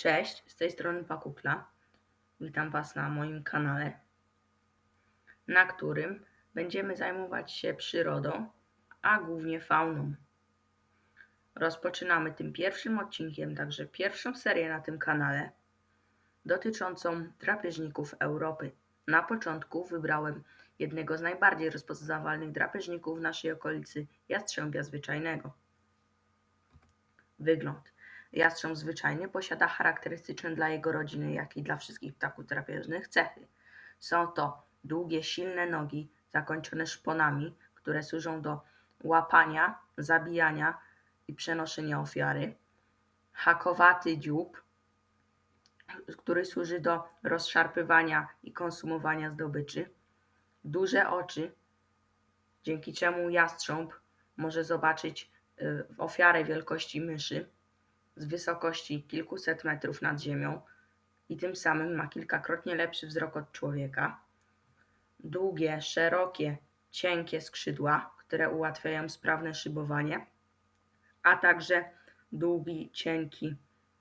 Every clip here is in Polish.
Cześć, z tej strony Pakukla. Witam Was na moim kanale, na którym będziemy zajmować się przyrodą, a głównie fauną. Rozpoczynamy tym pierwszym odcinkiem, także pierwszą serię na tym kanale dotyczącą drapieżników Europy. Na początku wybrałem jednego z najbardziej rozpoznawalnych drapieżników w naszej okolicy, jastrzębia zwyczajnego. Wygląd. Jastrząb zwyczajny posiada charakterystyczne dla jego rodziny, jak i dla wszystkich ptaków drapieżnych cechy. Są to długie, silne nogi zakończone szponami, które służą do łapania, zabijania i przenoszenia ofiary. Hakowaty dziób, który służy do rozszarpywania i konsumowania zdobyczy. Duże oczy, dzięki czemu jastrząb może zobaczyć y, ofiarę wielkości myszy z wysokości kilkuset metrów nad ziemią i tym samym ma kilkakrotnie lepszy wzrok od człowieka. Długie, szerokie, cienkie skrzydła, które ułatwiają sprawne szybowanie, a także długi, cienki,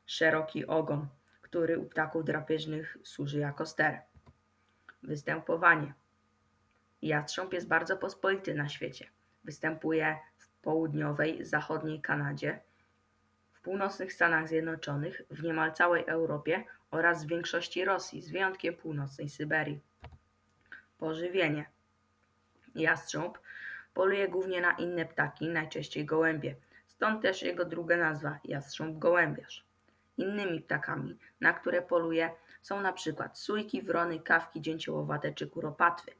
szeroki ogon, który u ptaków drapieżnych służy jako ster. Występowanie. Jastrząb jest bardzo pospolity na świecie. Występuje w południowej, zachodniej Kanadzie, w północnych Stanach Zjednoczonych, w niemal całej Europie oraz w większości Rosji, z wyjątkiem północnej Syberii. Pożywienie. Jastrząb poluje głównie na inne ptaki, najczęściej gołębie, stąd też jego druga nazwa jastrząb gołębiarz. Innymi ptakami, na które poluje są na przykład sójki, wrony, kawki, dzięciołowate czy kuropatwy.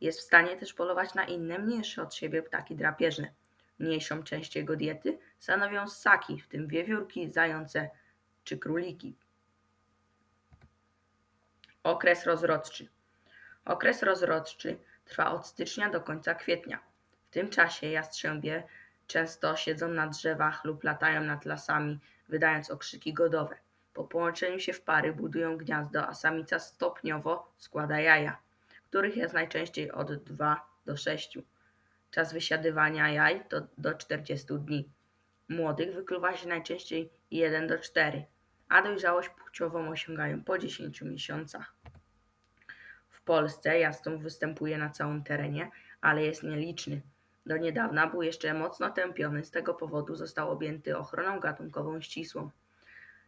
Jest w stanie też polować na inne, mniejsze od siebie ptaki drapieżne. Mniejszą część jego diety stanowią ssaki, w tym wiewiórki, zające czy króliki. Okres rozrodczy. Okres rozrodczy trwa od stycznia do końca kwietnia. W tym czasie jastrzębie często siedzą na drzewach lub latają nad lasami, wydając okrzyki godowe. Po połączeniu się w pary budują gniazdo, a samica stopniowo składa jaja, których jest najczęściej od 2 do 6. Czas wysiadywania jaj to do 40 dni. Młodych wykluwa się najczęściej 1 do 4, a dojrzałość płciową osiągają po 10 miesiącach. W Polsce jastrząb występuje na całym terenie, ale jest nieliczny. Do niedawna był jeszcze mocno tępiony, z tego powodu został objęty ochroną gatunkową ścisłą.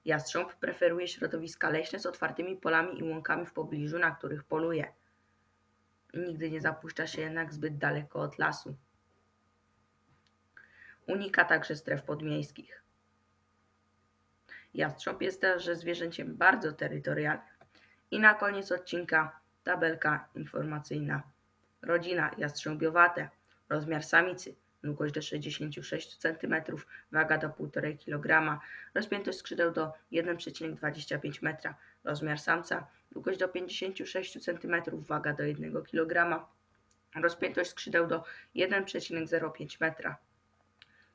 Jastrząb preferuje środowiska leśne z otwartymi polami i łąkami w pobliżu, na których poluje. Nigdy nie zapuszcza się jednak zbyt daleko od lasu. Unika także stref podmiejskich. Jastrząb jest też zwierzęciem bardzo terytorialnym. I na koniec odcinka tabelka informacyjna. Rodzina jastrzębiowate. Rozmiar samicy długość do 66 cm, waga do 1,5 kg, rozpiętość skrzydeł do 1,25 m, rozmiar samca długość do 56 cm, waga do 1 kg, rozpiętość skrzydeł do 1,05 m.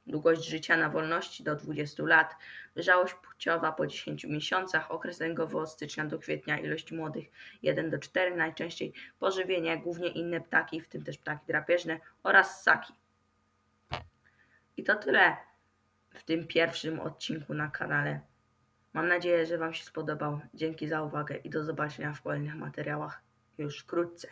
Długość życia na wolności do 20 lat, dojrzałość płciowa po 10 miesiącach, okres lęgowy od stycznia do kwietnia, ilość młodych 1 do 4, najczęściej pożywienie, głównie inne ptaki, w tym też ptaki drapieżne oraz ssaki. I to tyle w tym pierwszym odcinku na kanale. Mam nadzieję, że Wam się spodobał. Dzięki za uwagę i do zobaczenia w kolejnych materiałach już wkrótce.